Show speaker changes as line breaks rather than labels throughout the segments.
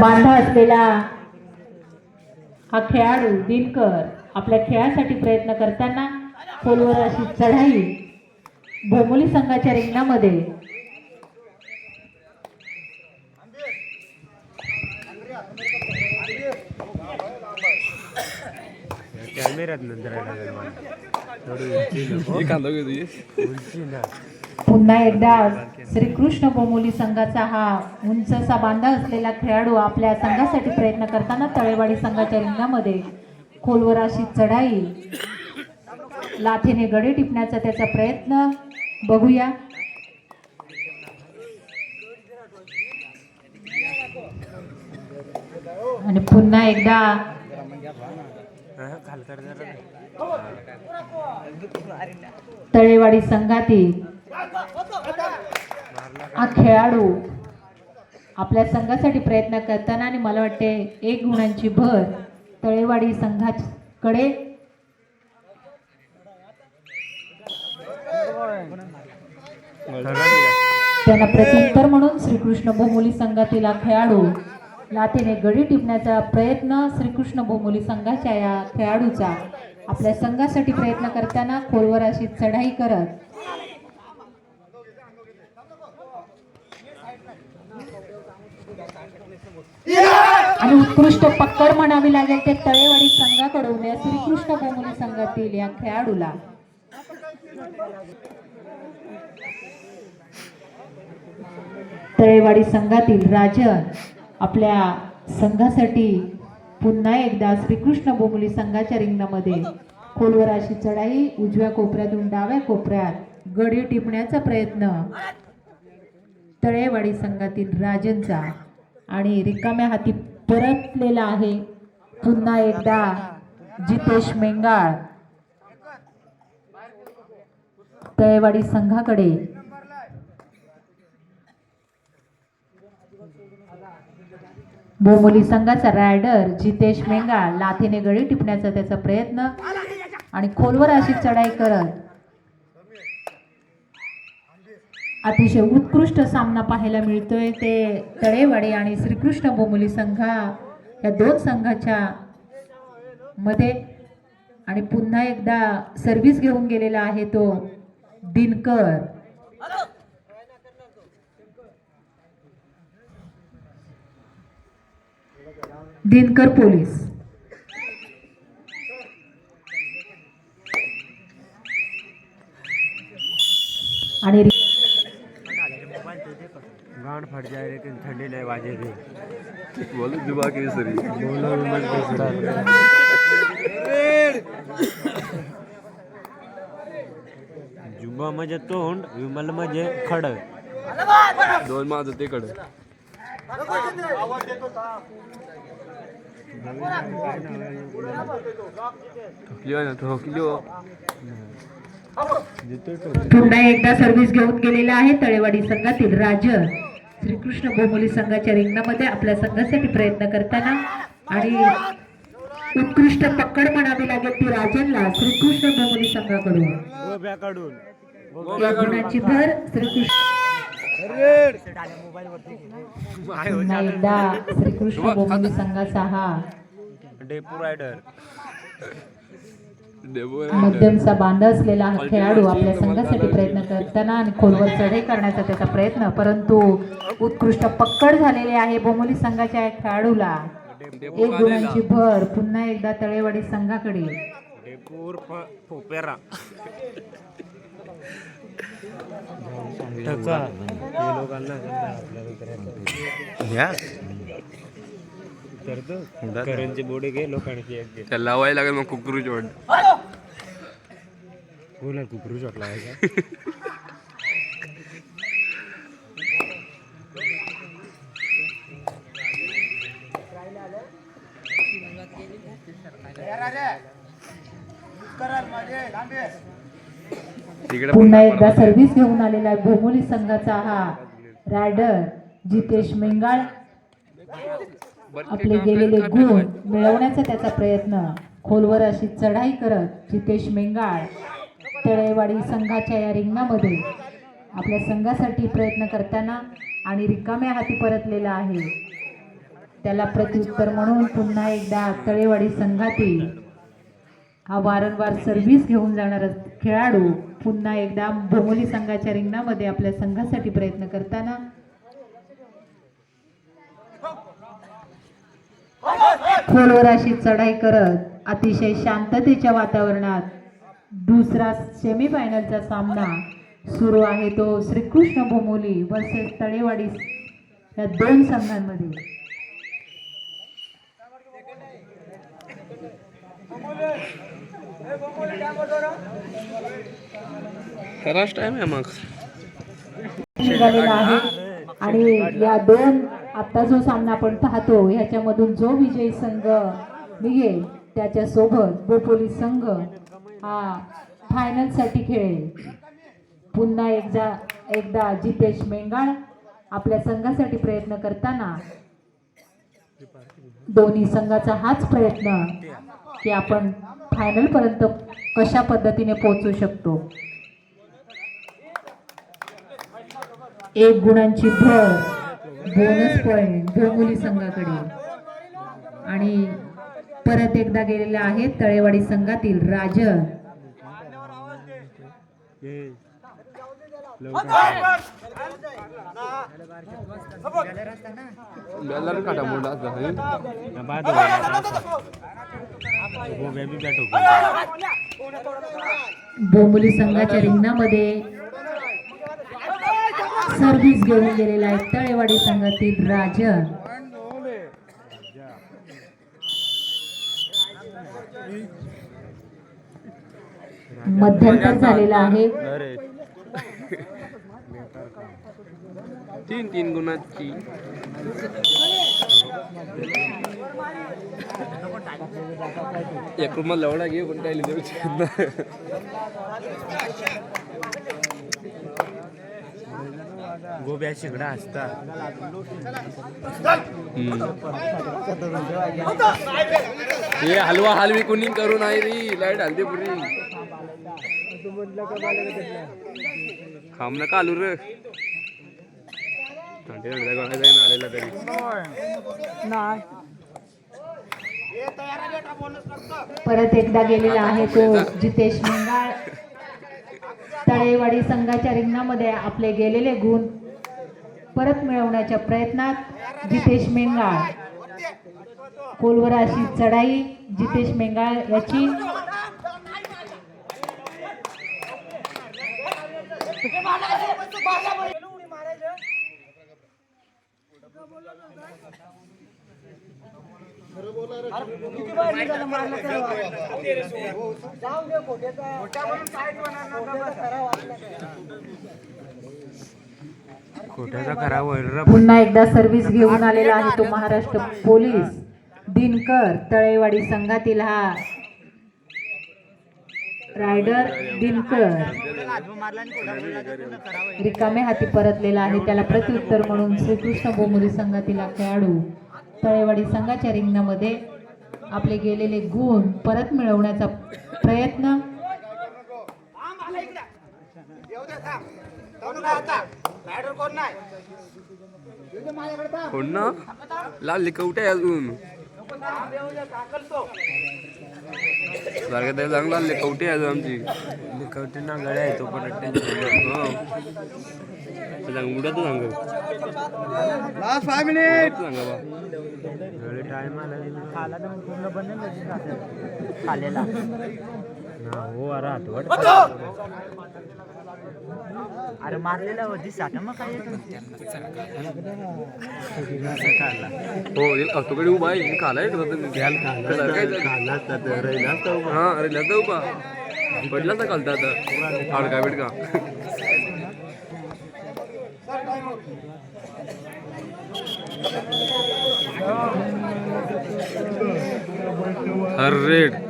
बांधा असलेला हा खेळाडू दिनकर आपल्या खेळासाठी प्रयत्न करताना खोलवर अशी चढाई भोमोली संघाच्या रिंगणामध्ये.
कॅमेऱ्यात नंतर
पुन्हा एकदा श्रीकृष्ण बोमोली संघाचा हा उंचसा बांधा असलेला खेळाडू आपल्या संघासाठी प्रयत्न करताना तळेवाडी संघाच्या रिंगामध्ये खोलवर अशी चढाई. लाथीने गडे टिपण्याचा त्याचा प्रयत्न. बघूया. आणि पुन्हा एकदा तळेवाडी संघातील हा खेळाडू आपल्या संघासाठी प्रयत्न करताना आणि मला वाटते एक गुणांची भर तळेवाडी संघाकडे. त्यांना प्रत्युत्तर म्हणून श्रीकृष्ण बहुमुली संघातील हा खेळाडू लाथेने गडी टिपण्याचा प्रयत्न श्रीकृष्ण बहुमुली संघाच्या या खेळाडूचा आपल्या संघासाठी प्रयत्न करताना खोलवर अशी चढाई करत आणि उत्कृष्ट पक्कड म्हणावी लागेल ते तळेवाडी संघाकडून या श्रीकृष्ण बोमुली संघातील या खेळाडूला. तळेवाडी संघातील राजन आपल्या संघासाठी पुन्हा एकदा श्रीकृष्ण बोमुली संघाच्या रिंगणामध्ये. खोलवर अशी चढाई उजव्या कोपऱ्यातून डाव्या कोपऱ्यात गडी टिपण्याचा प्रयत्न. तळेवाडी संघातील राजनचा आणि रिकाम्या हाती परतलेला आहे पुन्हा एकदा जितेश मेंगाळ. तळेवाडी संघाकडे. बोमोली संघाचा रायडर जितेश मेंगाळ. लाथेने गळी टिपण्याचा त्याचा प्रयत्न आणि खोलवर अशी चढाई करत अतिशय उत्कृष्ट सामना पाहायला मिळतोय. ते तळेवाडे आणि श्रीकृष्ण बोमुली संघा या दोन संघाच्या मध्ये. आणि पुन्हा एकदा सर्व्हिस घेऊन गेलेला आहे तो दिनकर. दिनकर पोलीस. आणि रि-
गांड फट जाए लेकिन ठंडी नहीं बाजे भी
बोलो जुबा केसरी
बोलो विमल दूसरा जुबा म्हणजे तोंड विमल म्हणजे खड.
दोन माझं ते कडे ना
पुन्हा एकदा सर्व्हिस घेऊन गेलेला आहे तळेवाडी संघातील राज श्रीकृष्ण बोमोली संघाच्या रिंगणामध्ये आपल्या संघासाठी प्रयत्न करताना आणि उत्कृष्ट पकड म्हणावी लागेल ती राजनला श्रीकृष्ण बोमोली संघाकडून.
गोब्या काढून
या गुणांची भर श्रीकृष्ण श्रीकृष्ण बोमोली संघाचा हा
डेपू रायडर.
मध्यमचा बांधा असलेला हा खेळाडू आपल्या संघासाठी प्रयत्न करताना आणि खोलवर चढाई करण्याचा त्याचा प्रयत्न परंतु उत्कृष्ट पक्कड झालेले आहे बोमोली संघाच्या या खेळाडूला. एक गुणांची भर पुन्हा एकदा तळेवाडी संघाकडे.
करतो करंजी बोडे घे लोकांची
त्याला लावायला लागेल मग कुकरू जोड.
पुन्हा एकदा सर्व्हिस घेऊन आलेला आहे भोमोली संघाचा हा रायडर जितेश मेंगाळ. आपले गेलेले गुण मिळवण्याचा त्याचा प्रयत्न. खोलवर अशी चढाई करत जितेश मेंगाळ. तळेवाडी संघाच्या या रिंगणामध्ये आपल्या संघासाठी प्रयत्न करताना आणि रिकाम्या हाती परतलेला आहे. त्याला प्रत्युत्तर म्हणून पुन्हा एकदा तळेवाडी संघातील हा वारंवार सर्व्हिस घेऊन जाणारा खेळाडू पुन्हा एकदा भोमोली संघाच्या रिंगणामध्ये आपल्या संघासाठी प्रयत्न करताना खोलवर अशी चढाई करत अतिशय शांततेच्या वातावरणात दुसरा सेमीफायनलचा सामना सुरू आहे तो श्रीकृष्ण भोमोली वर्सेस तळेवाडी या दोन संघांमध्ये निघालेला आहे आणि या दोन आता जो सामना आपण पाहतो ह्याच्यामधून जो विजयी संघ निघेल त्याच्या सोबत बोपोली संघ हा फायनलसाठी खेळेल. पुन्हा एकदा एकदा जितेश मेंगाळ आपल्या संघासाठी प्रयत्न करताना दोन्ही संघाचा हाच प्रयत्न की आपण फायनल पर्यंत कशा पद्धतीने पोहोचू शकतो. एक गुणांची भर बोनस पॉइंट भोमुली संघाकडे. आणि परत एकदा गेलेले आहेत तळेवाडी संघातील राजन.
बेलर
संघाच्या रिंगणामध्ये सर्व्हिस घेऊन गेलेला आहे तळेवाडी संघातील राजन. मध्यंतर झालेला आहे.
तीन तीन गुणाची एक रुमाल लवडा घे पण नाही.
गोब्या शिगडा असता.
हे हलवा हलवी कुणी करू नाही रे? लाइट हलते पुरी. खाम नका आलू रे. थंडी थंडी गोळा जाईन आलेला तरी.
परत एकदा गेलेला आहे तो जितेश मंगाळ तळेवाडी संघाच्या रिंगणामध्ये आपले गेलेले गुण परत मिळवण्याच्या प्रयत्नात जितेश मेंगाळ खोलवर अशी चढाई जितेश मेंगाळ याची.
खोट्याचा खरा
पुन्हा एकदा सर्व्हिस घेऊन आलेला आहे तो महाराष्ट्र पोलीस. दिनकर तळेवाडी संघातील हा रायडर दिनकर. रिकामे हाती परतलेला आहे. त्याला प्रत्युत्तर म्हणून श्रीकृष्ण बोमुरी संघातील हा खेळाडू तळेवाडी संघाच्या रिंगणामध्ये आपले गेलेले गुण परत मिळवण्याचा प्रयत्न.
कोण ना लाल लिकवटे अजून. सारखं त्याला चांगला लिकवटे अजून आमची.
लिखवते ना गड्या आहे तो पण
हो. सांग उडत सांग. लास्ट फाय मिनिट सांगा बा
गळे टाइम आला खाला तर पूर्ण खालेला. ना हो अरे हातवट अरे मारलेला होती साठा मग काय
हो हे तुकडे उभा आहे खाला घ्याल हा अरे लता उभा. पडला तर खालता आता. हाडका बिडका हर रेड.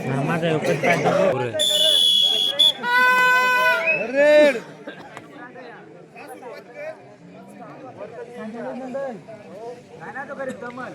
माझा एकच
बाद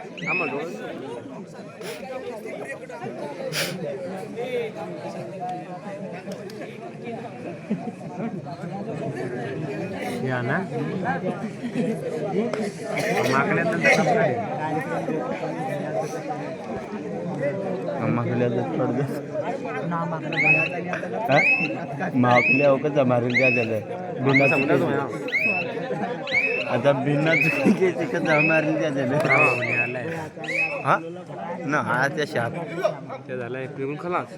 या ना माकड्यात
मापल्या कसं मारून काय झालं बिना आता बिना चुकीचे कसं मारून काय झालं हा? ना हा त्या शाप
ते झालं एक निघून खलास?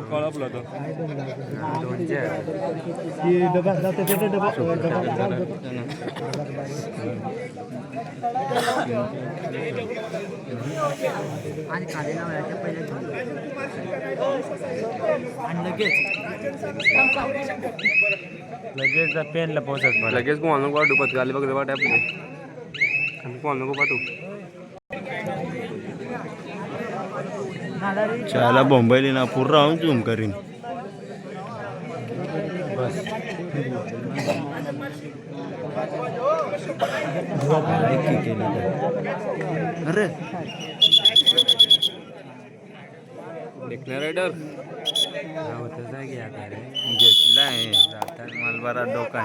कळपलं तो
आणि खाली लावायच्या पहिले आणि लगेच लगेच पेनला पोहोचत
लगेच कोण नको पाठवू पत्रिका आली बघ वाट आपली आणि कोण नको पाठवू
शाला बोंबईली ना पूर्ण राहून झूम करीन. अरे.
रायडर
घेतलाय. जातात मलबारा डोका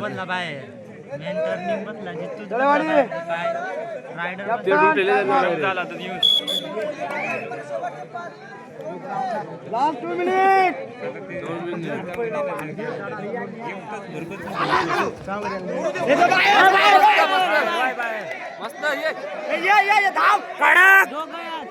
बदला बाय. मेन टर्निंग बदला जितू काय रायडर
ते रुटेले जाणार आहे रे. दोन मिनिट मस्त ये दोघं दोन मिनिटं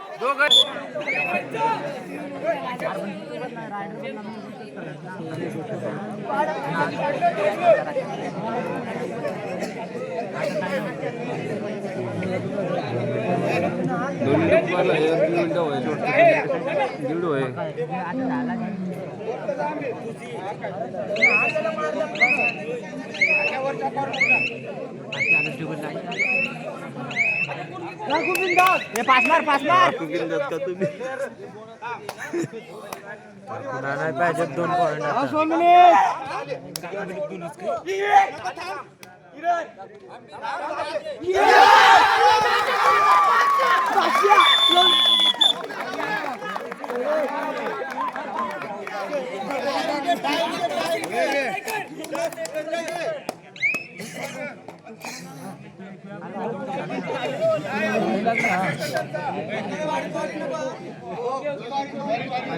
मारला एक दीड मिनिटं होय दीड होय
पाच मार पाच मार
चुकीन जात का तुम्ही
नाही पाहिजे दोन पॉईंट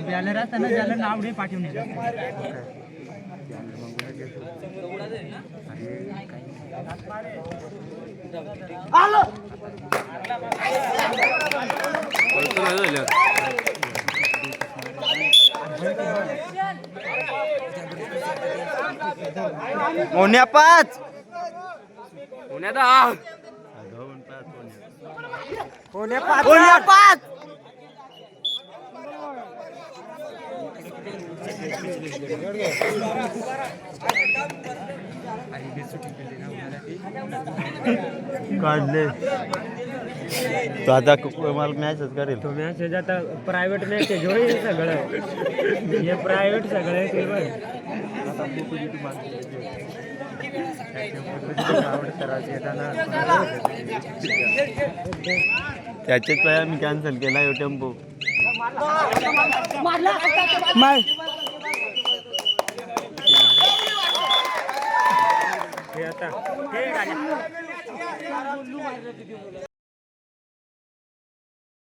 बॅलर असताना ज्याला नाव दे पाठवून
परत नाही झालं
मोन्या पाच
पुण्यात आ
मोन्या पाच काढले. तो आता क- मला मॅचच करेल.
तो मॅसेज आता प्रायव्हेट मॅसेज होईल सगळं. हे प्रायव्हेट सगळं आहे ते बघ.
त्याच्याच पाया मी कॅन्सल केला यो tempo.
Tá. Tá. Tá. Tá.